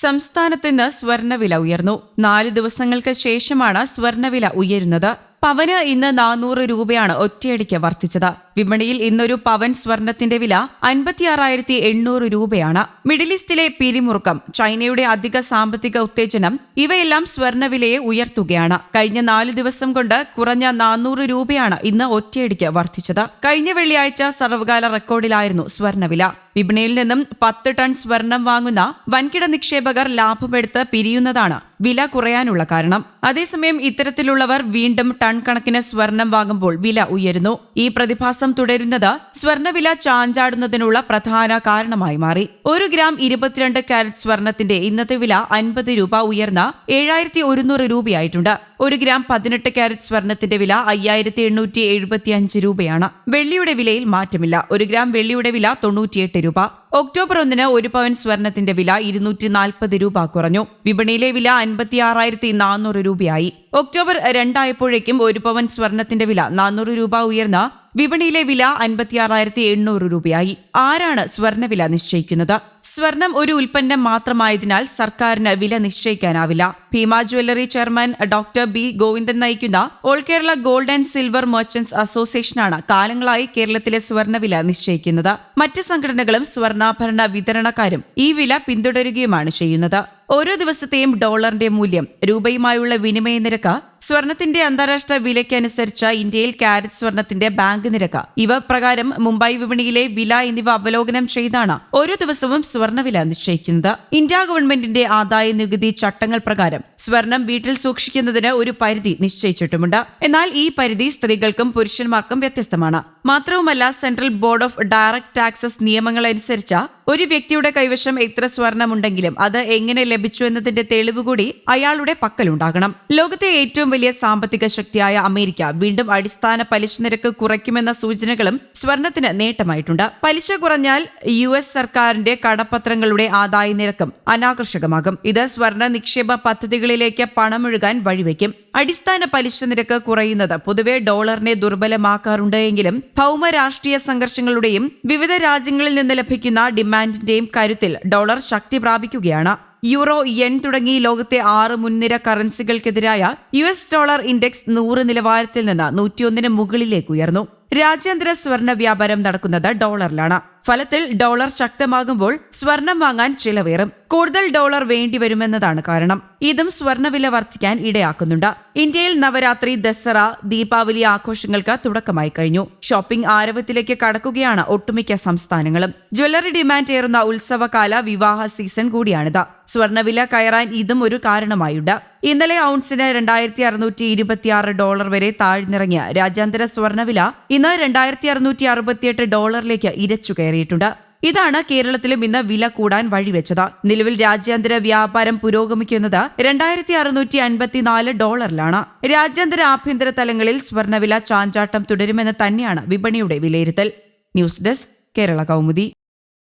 സംസ്ഥാനത്ത് ഇന്ന് സ്വർണവില ഉയർന്നു. നാല് ദിവസങ്ങൾക്ക് ശേഷമാണ് സ്വർണവില ഉയരുന്നത്. പവന് ഇന്ന് നാനൂറ് രൂപയാണ് ഒറ്റയടിക്ക് വർദ്ധിച്ചത്. വിപണിയിൽ ഇന്നൊരു പവൻ സ്വർണത്തിന്റെ വില അൻപത്തിയാറായിരത്തി എണ്ണൂറ് രൂപയാണ്. മിഡിൽ ഈസ്റ്റിലെ പിരിമുറുക്കം ചൈനയുടെ അധിക സാമ്പത്തിക ഉത്തേജനം ഇവയെല്ലാം സ്വർണവിലയെ ഉയർത്തുകയാണ്. കഴിഞ്ഞ നാല് ദിവസം കൊണ്ട് കുറഞ്ഞ നാനൂറ് രൂപയാണ് ഇന്ന് ഒറ്റയടിക്ക് വർദ്ധിച്ചത്. കഴിഞ്ഞ വെള്ളിയാഴ്ച സർവകാല റെക്കോർഡിലായിരുന്നു സ്വർണവില. വിപണിയിൽ നിന്നും പത്ത് ടൺ സ്വർണം വാങ്ങുന്ന വൻകിട നിക്ഷേപകർ ലാഭമെടുത്ത് പിരിയുന്നതാണ് വില കുറയാനുള്ള കാരണം. അതേസമയം ഇത്തരത്തിലുള്ളവർ വീണ്ടും ടൺ കണക്കിന് സ്വർണം വാങ്ങുമ്പോൾ വില ഉയരുന്നു. ഈ പ്രതിഭാസം തുടരുന്നത് സ്വർണവില ചാഞ്ചാടുന്നതിനുള്ള പ്രധാന കാരണമായി മാറി. ഒരു ഗ്രാം ഇരുപത്തിരണ്ട് കാരറ്റ് സ്വർണത്തിന്റെ ഇന്നത്തെ വില അൻപത് രൂപ ഉയർന്ന ഏഴായിരത്തി ഒരുന്നൂറ് രൂപയായിട്ടുണ്ട്. ഒരു ഗ്രാം പതിനെട്ട് കാരറ്റ് സ്വർണത്തിന്റെ വില അയ്യായിരത്തി എണ്ണൂറ്റി എഴുപത്തി അഞ്ച് രൂപയാണ്. വെള്ളിയുടെ വിലയിൽ മാറ്റമില്ല. ഒരു ഗ്രാം വെള്ളിയുടെ വില തൊണ്ണൂറ്റിയെട്ട് രൂപ. ഒക്ടോബർ ഒന്നിന് ഒരു പവൻ സ്വർണത്തിന്റെ വില ഇരുന്നൂറ്റി നാൽപ്പത് രൂപ കുറഞ്ഞു. വിപണിയിലെ വില അൻപത്തിയാറായിരത്തി നാനൂറ് രൂപയായി. ഒക്ടോബർ രണ്ടായപ്പോഴേക്കും ഒരു പവൻ സ്വർണത്തിന്റെ വില നാനൂറ് രൂപ ഉയർന്ന വിപണിയിലെ വില അൻപത്തിയാറായിരത്തി എണ്ണൂറ് രൂപയായി. ആരാണ് സ്വർണവില നിശ്ചയിക്കുന്നത്? സ്വർണം ഒരു ഉൽപ്പന്നം മാത്രമായതിനാൽ സർക്കാരിന് വില നിശ്ചയിക്കാനാവില്ല. Bhima jewellery chairman doctor B Govindan നയിക്കുന്ന all Kerala gold and silver merchants അസോസിയേഷനാണ് കാലങ്ങളായി കേരളത്തിലെ സ്വർണവില നിശ്ചയിക്കുന്നത്. മറ്റ് സംഘടനകളും സ്വർണാഭരണ വിതരണക്കാരും ഈ വില പിന്തുടരുകയുമാണ് ചെയ്യുന്നത്. ഓരോ ദിവസത്തെയും ഡോളറിന്റെ മൂല്യം രൂപയുമായുള്ള വിനിമയ നിരക്ക് സ്വർണത്തിന്റെ അന്താരാഷ്ട്ര വിലയ്ക്കനുസരിച്ച് ഇന്ത്യയിൽ കാരറ്റ് സ്വർണത്തിന്റെ ബാങ്ക് നിരക്ക്. ഇവ പ്രകാരം മുംബൈ വിപണിയിലെ വില എന്നിവ അവലോകനം ചെയ്താണ് ഓരോ ദിവസവും സ്വർണവില നിശ്ചയിക്കുന്നത്. ഇന്ത്യ ഗവൺമെന്റിന്റെ ആദായ നികുതി ചട്ടങ്ങൾ പ്രകാരം സ്വർണം വീട്ടിൽ സൂക്ഷിക്കുന്നതിന് ഒരു പരിധി നിശ്ചയിച്ചിട്ടുമുണ്ട്. എന്നാൽ ഈ പരിധി സ്ത്രീകൾക്കും പുരുഷന്മാർക്കും വ്യത്യസ്തമാണ്. മാത്രവുമല്ല central board of direct taxes നിയമങ്ങൾ അനുസരിച്ച് ഒരു വ്യക്തിയുടെ കൈവശം എത്ര സ്വർണമുണ്ടെങ്കിലും അത് എങ്ങനെ ലഭിച്ചു എന്നതിന്റെ തെളിവ് കൂടി അയാളുടെ പക്കലുണ്ടാകണം. ലോകത്തെ ഏറ്റവും വലിയ സാമ്പത്തിക ശക്തിയായ അമേരിക്ക വീണ്ടും അടിസ്ഥാന പലിശ നിരക്ക് കുറയ്ക്കുമെന്ന സൂചനകളും സ്വർണത്തിന് നേട്ടമായിട്ടുണ്ട്. പലിശ കുറഞ്ഞാൽ യു എസ് സർക്കാരിന്റെ കടപ്പത്രങ്ങളുടെ ആദായ നിരക്കും അനാകർഷകമാകും. ഇത് സ്വർണ നിക്ഷേപ പദ്ധതികളിലേക്ക് പണമൊഴുകാൻ വഴിവെക്കും. അടിസ്ഥാന പലിശ നിരക്ക് കുറയുന്നത് പൊതുവെ ഡോളറിനെ ദുർബലമാക്കാറുണ്ട് എങ്കിലും ഭൗമ രാഷ്ട്രീയ സംഘർഷങ്ങളുടെയും വിവിധ രാജ്യങ്ങളിൽ നിന്ന് ലഭിക്കുന്ന ഡിമാൻഡിന്റെയും കരുത്തിൽ ഡോളർ ശക്തി പ്രാപിക്കുകയാണ്. യൂറോ യെൻ തുടങ്ങി ലോകത്തെ ആറ് മുൻനിര കറൻസികൾക്കെതിരായ യു എസ് ഡോളർ ഇൻഡെക്സ് നൂറ് നിലവാരത്തിൽ നിന്ന് നൂറ്റിയൊന്നിന് മുകളിലേക്ക് ഉയർന്നു. രാജ്യാന്തര സ്വർണ വ്യാപാരം നടക്കുന്നത് ഡോളറിലാണ്. ഫലത്തിൽ ഡോളർ ശക്തമാകുമ്പോൾ സ്വർണം വാങ്ങാൻ ചിലവേറും. കൂടുതൽ ഡോളർ വേണ്ടിവരുമെന്നതാണ് കാരണം. ഇതും സ്വർണവില വർദ്ധിക്കാൻ ഇടയാക്കുന്നുണ്ട്. ഇന്ത്യയിൽ നവരാത്രി ദസറ ദീപാവലി ആഘോഷങ്ങൾക്ക് തുടക്കമായി കഴിഞ്ഞു. ഷോപ്പിംഗ് ആരവത്തിലേക്ക് കടക്കുകയാണ് ഒട്ടുമിക്ക സംസ്ഥാനങ്ങളും. ജ്വല്ലറി ഡിമാൻഡ് ഏറുന്ന ഉത്സവകാല വിവാഹ സീസൺ കൂടിയാണിത്. സ്വർണവില കയറാൻ ഇതും ഒരു കാരണമായുണ്ട്. ഇന്നലെ ഔൺസിന് രണ്ടായിരത്തി അറുന്നൂറ്റി ഇരുപത്തിയാറ് ഡോളർ വരെ താഴ്ന്നിറങ്ങിയ രാജ്യാന്തര സ്വർണവില ഇന്ന് രണ്ടായിരത്തി അറുന്നൂറ്റി അറുപത്തിയെട്ട് ഡോളറിലേക്ക് ഇരച്ചു കയറിയിട്ടുണ്ട് ഇതാണ് കേരളത്തിലും ഇന്ന് വില കൂടാൻ വഴിവെച്ചത്. നിലവിൽ രാജ്യാന്തര വ്യാപാരം പുരോഗമിക്കുന്നത് രണ്ടായിരത്തി അറുന്നൂറ്റി അൻപത്തിനാല് ഡോളറിലാണ്. രാജ്യാന്തര ആഭ്യന്തര തലങ്ങളിൽ സ്വർണവില ചാഞ്ചാട്ടം തുടരുമെന്ന് തന്നെയാണ് വിപണിയുടെ വിലയിരുത്തൽ. News desk Kerala Kaumudi.